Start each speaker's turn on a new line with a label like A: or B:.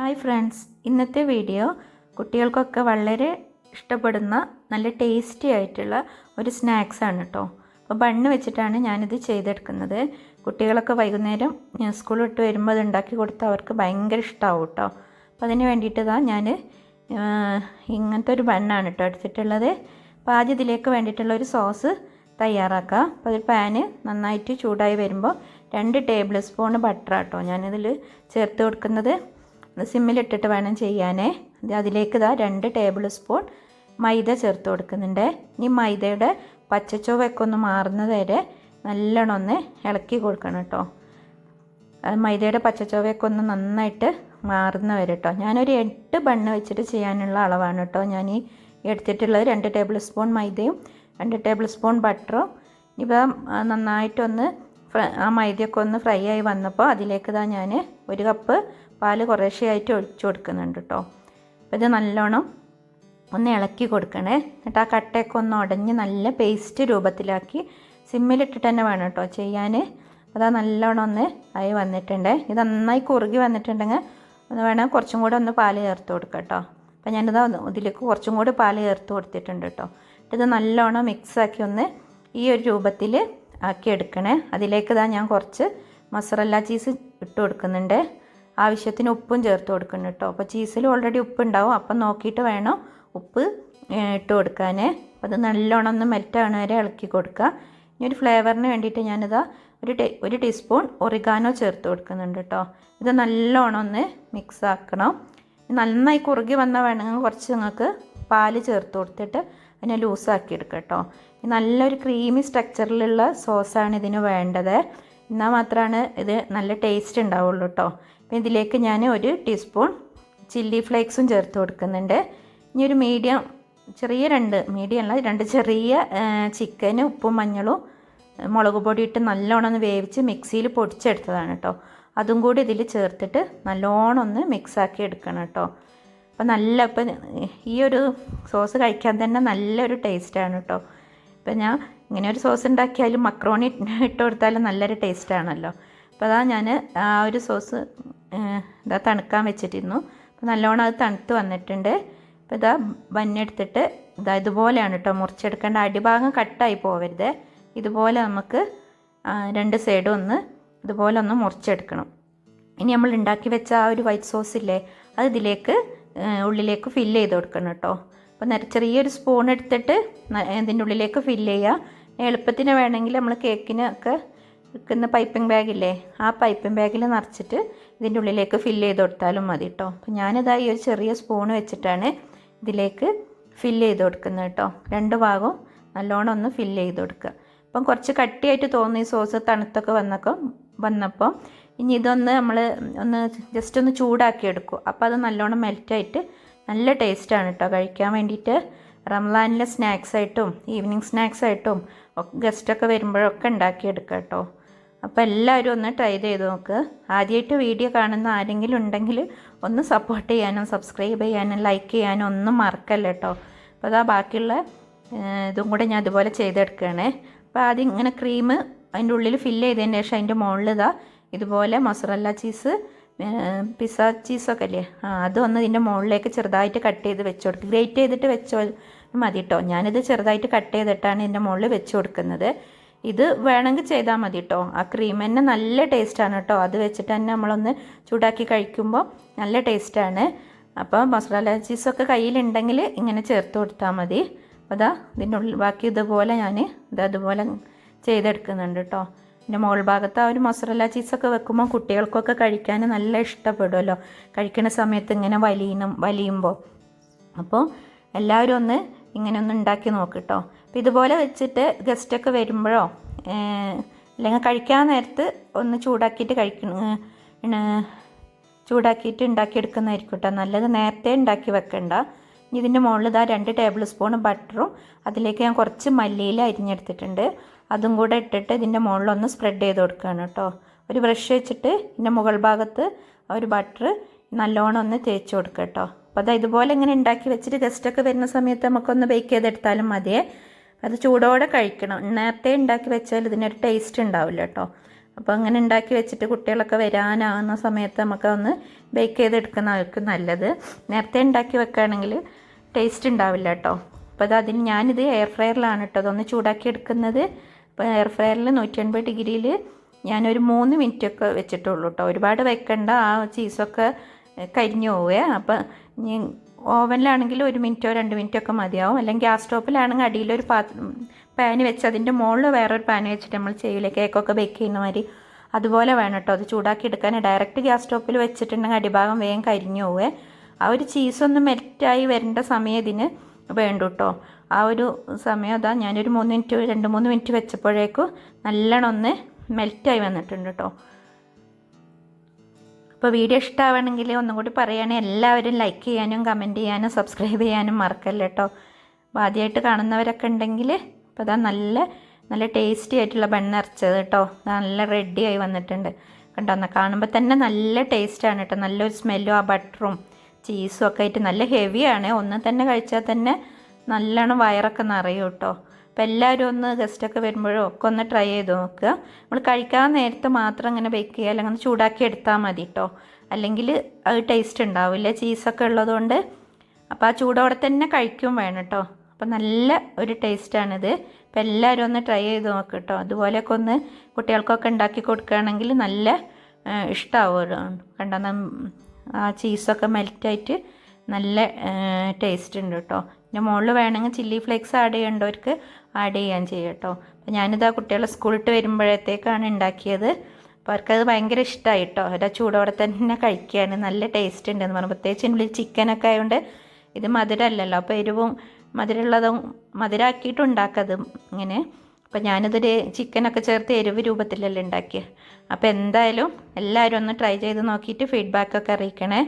A: Hi friends. ഇന്നത്തെ video കുട്ടികൾക്കൊക്കെ വളരെ ഇഷ്ടപ്പെടുന്ന നല്ല ടേസ്റ്റി ആയിട്ടുള്ള ഒരു സ്നാക്സ് ആണ് കേട്ടോ അപ്പോൾ ബണ്ണ് വെച്ചിട്ടാണ് ഞാനിത് ചെയ്തെടുക്കുന്നത്. കുട്ടികളൊക്കെ വൈകുന്നേരം സ്കൂൾ വിട്ട് വരുമ്പോൾ അത് ഉണ്ടാക്കി കൊടുത്താൽ അവർക്ക് ഭയങ്കര ഇഷ്ടമാവും കേട്ടോ അപ്പോൾ അതിന് വേണ്ടിയിട്ട് ഞാൻ ഇങ്ങനത്തെ ഒരു ബണ്ണാണ് കേട്ടോ എടുത്തിട്ടുള്ളത്. അപ്പോൾ ആദ്യം ഇതിലേക്ക് വേണ്ടിയിട്ടുള്ള ഒരു സോസ് തയ്യാറാക്കുക അപ്പോൾ ഒരു പാന് നന്നായിട്ട് ചൂടായി വരുമ്പോൾ രണ്ട് ടേബിൾ സ്പൂൺ ബട്ടർ കേട്ടോ ഞാനിതിൽ ചേർത്ത് കൊടുക്കുന്നത്. സിമ്മിലിട്ടിട്ട് വേണം ചെയ്യാനേ. അതിലേക്ക് ഇതാ രണ്ട് ടേബിൾ സ്പൂൺ മൈദ ചേർത്ത് കൊടുക്കുന്നുണ്ട്. ഇനി മൈദയുടെ പച്ചച്ചുവയൊക്കെ ഒന്ന് മാറുന്നത് വരെ നല്ലോണം ഒന്ന് ഇളക്കി കൊടുക്കണം കേട്ടോ. മൈദയുടെ പച്ചച്ചുവയൊക്കെ ഒന്ന് നന്നായിട്ട് മാറുന്ന വരെ കേട്ടോ. ഞാനൊരു എട്ട് ബണ്ണ് വെച്ചിട്ട് ചെയ്യാനുള്ള അളവാണ് കേട്ടോ. ഞാൻ ഈ എടുത്തിട്ടുള്ളത് രണ്ട് ടേബിൾ സ്പൂൺ മൈദയും രണ്ട് ടേബിൾ സ്പൂൺ ബട്ടറും. ഇപ്പം നന്നായിട്ടൊന്ന് ആ മൈദയൊക്കെ ഒന്ന് ഫ്രൈ ആയി വന്നപ്പോൾ അതിലേക്ക് ഇതാ ഞാൻ ഒരു കപ്പ് പാൽ കുറേശ്ശെയായിട്ട് ഒഴിച്ചു കൊടുക്കുന്നുണ്ട് കേട്ടോ അപ്പോൾ ഇത് നല്ലോണം ഒന്ന് ഇളക്കി കൊടുക്കണേ. എന്നിട്ട് ആ കട്ടയൊക്കെ ഒന്ന് ഉടഞ്ഞ് നല്ല പേസ്റ്റ് രൂപത്തിലാക്കി സിമ്മിലിട്ടിട്ട് തന്നെ വേണം കേട്ടോ ചെയ്യാൻ അതാ നല്ലോണം ഒന്ന് ആയി വന്നിട്ടുണ്ട്. ഇത് നന്നായി കുറുകി വന്നിട്ടുണ്ടെങ്കിൽ ഒന്ന് വേണം കുറച്ചും കൂടെ ഒന്ന് പാൽ ചേർത്ത് കൊടുക്കാം കേട്ടോ അപ്പോൾ ഞാനിതാ ഇതിലേക്ക് കുറച്ചും കൂടി പാൽ ചേർത്ത് കൊടുത്തിട്ടുണ്ട് കേട്ടോ ഇത് നല്ലോണം മിക്സാക്കി ഒന്ന് ഈ ഒരു രൂപത്തിൽ ആക്കി എടുക്കണേ. അതിലേക്ക് ഇതാ ഞാൻ കുറച്ച് മസറല്ല ചീസ് ഇട്ട് കൊടുക്കുന്നുണ്ട്. ആവശ്യത്തിന് ഉപ്പും ചേർത്ത് കൊടുക്കണം കേട്ടോ. അപ്പോൾ ചീസിൽ ഓൾറെഡി ഉപ്പുണ്ടാവും. അപ്പം നോക്കിയിട്ട് വേണം ഉപ്പ് ഇട്ട് കൊടുക്കാൻ അപ്പോൾ അത് നല്ലോണം ഒന്ന് മെൽറ്റാണ് വരെ ഇളക്കി കൊടുക്കുക. ഇനി ഒരു ഫ്ലേവറിന് വേണ്ടിയിട്ട് ഞാനിതാ ഒരു ടീ ഒരു ടീസ്പൂൺ ഒറിഗാനോ ചേർത്ത് കൊടുക്കുന്നുണ്ട് കേട്ടോ. ഇത് നല്ലോണം ഒന്ന് മിക്സ് ആക്കണം. നന്നായി കുറുകി വന്നാൽ വേണമെങ്കിൽ കുറച്ച് നിങ്ങൾക്ക് പാൽ ചേർത്ത് കൊടുത്തിട്ട് അതിനെ ലൂസാക്കി എടുക്കുക കേട്ടോ. നല്ലൊരു ക്രീമി സ്ട്രക്ചറിലുള്ള സോസാണ് ഇതിന് വേണ്ടത്. എന്നാൽ മാത്രമാണ് ഇത് നല്ല ടേസ്റ്റ് ഉണ്ടാവുള്ളൂ കേട്ടോ. അപ്പം ഇതിലേക്ക് ഞാൻ ഒരു ടീസ്പൂൺ ചില്ലി ഫ്ലേക്സും ചേർത്ത് കൊടുക്കുന്നുണ്ട്. ഇനി ഒരു മീഡിയം ചെറിയ രണ്ട് മീഡിയം അല്ല രണ്ട് ചെറിയ ചിക്കന് ഉപ്പും മഞ്ഞളും മുളക് പൊടി ഇട്ട് നല്ലോണം ഒന്ന് വേവിച്ച് മിക്സിയിൽ പൊടിച്ചെടുത്തതാണ് കേട്ടോ അതും കൂടി ഇതിൽ ചേർത്തിട്ട് നല്ലോണം ഒന്ന് മിക്സാക്കി എടുക്കണം കേട്ടോ അപ്പോൾ നല്ല ഇപ്പം ഈ ഒരു സോസ് കഴിക്കാൻ തന്നെ നല്ലൊരു ടേസ്റ്റാണ് കേട്ടോ ഇപ്പം ഞാൻ ഇങ്ങനെ ഒരു സോസ് ഉണ്ടാക്കിയാലും മക്രോണി ഇട്ട് കൊടുത്താലും നല്ലൊരു ടേസ്റ്റാണല്ലോ അപ്പോൾ അതാ ഞാൻ ആ ഒരു സോസ് ഇതാ തണുക്കാൻ വെച്ചിട്ടിരുന്നു. അപ്പോൾ നല്ലോണം അത് തണുത്ത് വന്നിട്ടുണ്ട്. അപ്പോൾ ഇതാ ബന്നെടുത്തിട്ട് ഇതാ ഇതുപോലെയാണ് കേട്ടോ മുറിച്ചെടുക്കേണ്ട. അടിഭാഗം കട്ടായി പോവരുത്. ഇതുപോലെ നമുക്ക് രണ്ട് സൈഡും ഒന്ന് ഇതുപോലെ ഒന്ന് മുറിച്ചെടുക്കണം. ഇനി നമ്മൾ ഉണ്ടാക്കി വെച്ച ആ ഒരു വൈറ്റ് സോസ് ഇല്ലേ അത് ഇതിലേക്ക് ഉള്ളിലേക്ക് ഫില്ല് ചെയ്ത് കൊടുക്കണം കേട്ടോ അപ്പോൾ നേരെ ചെറിയൊരു സ്പൂൺ എടുത്തിട്ട് ഇതിന്റെ ഉള്ളിലേക്ക് ഫില്ല് ചെയ്യുക എളുപ്പത്തിന് വേണമെങ്കിൽ നമ്മൾ കേക്കിനൊക്കെ വെക്കുന്ന പൈപ്പിംഗ് ബാഗില്ലേ ആ പൈപ്പിംഗ് ബാഗിൽ നിറച്ചിട്ട് ഇതിന്റെ ഉള്ളിലേക്ക് ഫില്ല് ചെയ്ത് കൊടുത്താലും മതി കേട്ടോ അപ്പോൾ ഞാനിതാ ഈ ഒരു ചെറിയ സ്പൂൺ വെച്ചിട്ടാണ് ഇതിലേക്ക് ഫില്ല് ചെയ്ത് കൊടുക്കുന്നത് കേട്ടോ രണ്ട് ഭാഗവും നല്ലോണം ഒന്ന് ഫില്ല് ചെയ്ത് കൊടുക്കുക. അപ്പം കുറച്ച് കട്ടിയായിട്ട് തോന്നി സോസ് തണുത്തൊക്കെ വന്നപ്പോൾ വന്നപ്പോൾ ഇനി ഇതൊന്ന് നമ്മൾ ഒന്ന് ജസ്റ്റ് ഒന്ന് ചൂടാക്കി എടുക്കും. അപ്പോൾ അത് നല്ലോണം മെൽറ്റായിട്ട് നല്ല ടേസ്റ്റാണ് കേട്ടോ കഴിക്കാൻ വേണ്ടിയിട്ട് റംസാനിലെ സ്നാക്സ് ആയിട്ടും ഈവനിങ് സ്നാക്സ് ആയിട്ടും ഗസ്റ്റൊക്കെ വരുമ്പോഴൊക്കെ ഉണ്ടാക്കിയെടുക്കാം കേട്ടോ അപ്പോൾ എല്ലാവരും ഒന്ന് ട്രൈ ചെയ്ത് നോക്കുക ആദ്യമായിട്ട് വീഡിയോ കാണുന്ന ആരെങ്കിലും ഉണ്ടെങ്കിൽ ഒന്ന് സപ്പോർട്ട് ചെയ്യാനും സബ്സ്ക്രൈബ് ചെയ്യാനും ലൈക്ക് ചെയ്യാനും ഒന്നും മറക്കല്ല കേട്ടോ അപ്പോൾ അതാ ബാക്കിയുള്ള ഇതും കൂടെ ഞാൻ അതുപോലെ ചെയ്തെടുക്കുകയാണേ അപ്പോൾ ആദ്യം ഇങ്ങനെ ക്രീം അതിന്റെ ഉള്ളിൽ ഫില്ല് ചെയ്തതിന് ശേഷം അതിന്റെ മുകളിൽ ഇതാ ഇതുപോലെ മൊസറല്ല ചീസ് പിസ്സ ചീസൊക്കെ അല്ലേ ആ അതൊന്ന് ഇതിന്റെ മുകളിലേക്ക് ചെറുതായിട്ട് കട്ട് ചെയ്ത് വെച്ച് കൊടുക്കുക ഗ്രേറ്റ് ചെയ്തിട്ട് വെച്ചോ മതി കേട്ടോ ഞാനിത് ചെറുതായിട്ട് കട്ട് ചെയ്തിട്ടാണ് ഇതിന്റെ മുകളിൽ വെച്ച് കൊടുക്കുന്നത്. ഇത് വേണമെങ്കിൽ ചെയ്താൽ മതി കേട്ടോ ആ ക്രീം തന്നെ നല്ല ടേസ്റ്റാണ് കേട്ടോ അത് വെച്ചിട്ട് തന്നെ നമ്മളൊന്ന് ചൂടാക്കി കഴിക്കുമ്പോൾ നല്ല ടേസ്റ്റാണ് അപ്പോൾ മസാല ചീസൊക്കെ കയ്യിലുണ്ടെങ്കിൽ ഇങ്ങനെ ചേർത്ത് കൊടുത്താൽ മതി. അപ്പോൾ അതാ ഇതിന്റെ ഉള്ളിൽ ബാക്കി ഇതുപോലെ ഞാൻ ഇത് അതുപോലെ ചെയ്തെടുക്കുന്നുണ്ട് കേട്ടോ പിന്നെ മുകൾ ഭാഗത്ത് ആ ഒരു മൊസറല്ല ചീസൊക്കെ വെക്കുമ്പോൾ കുട്ടികൾക്കൊക്കെ കഴിക്കാൻ നല്ല ഇഷ്ടപ്പെടുമല്ലോ കഴിക്കുന്ന സമയത്ത് ഇങ്ങനെ വലിയണം വലിയുമ്പോൾ അപ്പോൾ എല്ലാവരും ഒന്ന് ഇങ്ങനെ ഒന്ന് ഉണ്ടാക്കി നോക്ക് അപ്പോൾ ഇതുപോലെ വെച്ചിട്ട് ഗസ്റ്റൊക്കെ വരുമ്പോഴോ അല്ലെങ്കിൽ കഴിക്കാൻ നേരത്ത് ഒന്ന് ചൂടാക്കിയിട്ട് കഴിക്കണം ചൂടാക്കിയിട്ട് ഉണ്ടാക്കിയെടുക്കുന്നതായിരിക്കും കേട്ടോ. നല്ലത് നേരത്തെ ഉണ്ടാക്കി വെക്കണ്ട. ഇതിന്റെ മുകളിൽ ഇതാ രണ്ട് ടേബിൾ സ്പൂൺ ബട്ടറും അതിലേക്ക് ഞാൻ കുറച്ച് മല്ലിയില അരിഞ്ഞെടുത്തിട്ടുണ്ട്. അതും കൂടെ ഇട്ടിട്ട് ഇതിന്റെ മുകളിലൊന്ന് സ്പ്രെഡ് ചെയ്ത് കൊടുക്കുകയാണ് കേട്ടോ. ഒരു ബ്രഷ് വെച്ചിട്ട് ഇതിന്റെ മുകൾ ഭാഗത്ത് ഒരു ബട്ടർ നല്ലോണം ഒന്ന് തേച്ച് കൊടുക്കുക കേട്ടോ. അപ്പോൾ അതാ ഇതുപോലെ ഇങ്ങനെ ഉണ്ടാക്കി വെച്ചിട്ട് ഗസ്റ്റൊക്കെ വരുന്ന സമയത്ത് നമുക്കൊന്ന് ബേക്ക് ചെയ്തെടുത്താലും മതിയേ. അത് ചൂടോടെ കഴിക്കണം. നേരത്തെ ഉണ്ടാക്കി വെച്ചാൽ ഇതിനൊരു ടേസ്റ്റ് ഉണ്ടാവില്ല കേട്ടോ അപ്പോൾ അങ്ങനെ ഉണ്ടാക്കി വെച്ചിട്ട് കുട്ടികളൊക്കെ വരാനാവുന്ന സമയത്ത് നമുക്ക് ഒന്ന് ബേക്ക് ചെയ്തെടുക്കുന്നതായിരിക്കും നല്ലത്. നേരത്തെ ഉണ്ടാക്കി വെക്കുകയാണെങ്കിൽ ടേസ്റ്റ് ഉണ്ടാവില്ല കേട്ടോ അപ്പോൾ അത് അതിന് ഞാനിത് എയർ ഫ്രയറിലാണ് കേട്ടോ അതൊന്ന് ചൂടാക്കി എടുക്കുന്നത്. അപ്പോൾ എയർ ഫ്രയറിൽ നൂറ്റി അൻപത് ഡിഗ്രിയിൽ ഞാനൊരു മൂന്ന് മിനിറ്റൊക്കെ വെച്ചിട്ടുള്ളൂ കേട്ടോ ഒരുപാട് വെക്കണ്ട. ആ ചീസൊക്കെ കരിഞ്ഞു പോവുക അപ്പം ഓവനിലാണെങ്കിൽ ഒരു മിനിറ്റോ രണ്ട് മിനിറ്റോ ഒക്കെ മതിയാവും. അല്ലെങ്കിൽ ഗ്യാസ് സ്റ്റോപ്പിലാണെങ്കിൽ അടിയിലൊരു പാ പാൻ വെച്ച് അതിന്റെ മുകളിൽ വേറൊരു പാൻ വെച്ചിട്ട് നമ്മൾ ചെയ്യില്ലേ കേക്കൊക്കെ ബേക്ക് ചെയ്യുന്ന മാതിരി. അതുപോലെ വേണം കേട്ടോ. അത് ചൂടാക്കി എടുക്കാൻ. ഡയറക്റ്റ് ഗ്യാസ് സ്റ്റോപ്പിൽ വെച്ചിട്ടുണ്ടെങ്കിൽ അടിഭാഗം വേഗം കരിഞ്ഞു പോവേ ആ ഒരു ചീസൊന്ന് മെൽറ്റായി വരേണ്ട സമയം ഇതിന് വേണ്ടു കേട്ടോ. ആ ഒരു സമയം അതാ ഞാനൊരു മൂന്ന് മിനിറ്റ് രണ്ട് മൂന്ന് മിനിറ്റ് വെച്ചപ്പോഴേക്കും നല്ലോണം ഒന്ന് മെൽറ്റായി വന്നിട്ടുണ്ട് കേട്ടോ. അപ്പോൾ വീഡിയോ ഇഷ്ടമാവണമെങ്കിൽ ഒന്നും കൂടി പറയുകയാണെങ്കിൽ എല്ലാവരും ലൈക്ക് ചെയ്യാനും കമന്റ് ചെയ്യാനും സബ്സ്ക്രൈബ് ചെയ്യാനും മറക്കല്ല കേട്ടോ അപ്പോൾ ആദ്യമായിട്ട് കാണുന്നവരൊക്കെ ഉണ്ടെങ്കിൽ അപ്പോൾ അതാ നല്ല നല്ല ടേസ്റ്റി ആയിട്ടുള്ള ബണ്ണരച്ചത് കേട്ടോ നല്ല റെഡി ആയി വന്നിട്ടുണ്ട്. കണ്ടോ? എന്നാൽ കാണുമ്പോൾ തന്നെ നല്ല ടേസ്റ്റാണ് കേട്ടോ നല്ലൊരു സ്മെല്ലും ആ ബട്ടറും ചീസും ഒക്കെ ആയിട്ട് നല്ല ഹെവിയാണ് ഒന്ന് തന്നെ കഴിച്ചാൽ തന്നെ നല്ലോണം വയറൊക്കെ നിറയും കേട്ടോ അപ്പോൾ എല്ലാവരും ഒന്ന് ഗസ്റ്റൊക്കെ വരുമ്പോഴോ ഒക്കെ ഒന്ന് ട്രൈ ചെയ്ത് നോക്കുക. നമ്മൾ കഴിക്കാൻ നേരത്തെ മാത്രം അങ്ങനെ ബേക്ക് ചെയ്യുക അല്ലെങ്കിൽ ഒന്ന് ചൂടാക്കി എടുത്താൽ മതി കേട്ടോ അല്ലെങ്കിൽ അത് ടേസ്റ്റ് ഉണ്ടാവില്ല. ചീസൊക്കെ ഉള്ളതുകൊണ്ട് അപ്പോൾ ആ ചൂടോടെ തന്നെ കഴിക്കും വേണം കേട്ടോ അപ്പോൾ നല്ല ഒരു ടേസ്റ്റാണിത് അപ്പോൾ എല്ലാവരും ഒന്ന് ട്രൈ ചെയ്ത് നോക്കുക കേട്ടോ അതുപോലെയൊക്കെ ഒന്ന് കുട്ടികൾക്കൊക്കെ ഉണ്ടാക്കി കൊടുക്കുകയാണെങ്കിൽ നല്ല ഇഷ്ടമാവുമല്ലോ കണ്ടോ? ആ ചീസൊക്കെ മെൽറ്റായിട്ട് നല്ല ടേസ്റ്റ് ഉണ്ട് കേട്ടോ പിന്നെ മുകളിൽ വേണമെങ്കിൽ ചില്ലി ഫ്ലേക്സ് ആഡ് ചെയ്യേണ്ടവർക്ക് ആഡ് ചെയ്യാൻ ചെയ്യും കേട്ടോ അപ്പോൾ ഞാനിത് ആ കുട്ടികളെ സ്കൂളിട്ട് വരുമ്പോഴത്തേക്കാണ് ഉണ്ടാക്കിയത് അപ്പോൾ അവർക്കത് ഭയങ്കര ഇഷ്ടമായി കേട്ടോ അവരുടെ ചൂടോടെ തന്നെ കഴിക്കുകയാണ് നല്ല ടേസ്റ്റ് ഉണ്ട് എന്ന് പറഞ്ഞു. പ്രത്യേകിച്ച് ഉള്ളിൽ ചിക്കനൊക്കെ ആയതുകൊണ്ട് ഇത് മധുരമല്ലല്ലോ അപ്പോൾ എരിവും മധുരമുള്ളതും മധുരമാക്കിയിട്ട് ഉണ്ടാക്കത് ഇങ്ങനെ. അപ്പോൾ ഞാനിതൊരു ചിക്കനൊക്കെ ചേർത്ത് എരിവ് രൂപത്തിലല്ലേ ഉണ്ടാക്കിയത് അപ്പോൾ എന്തായാലും എല്ലാവരും ഒന്ന് ട്രൈ ചെയ്ത് നോക്കിയിട്ട് ഫീഡ്ബാക്കൊക്കെ അറിയിക്കണേ.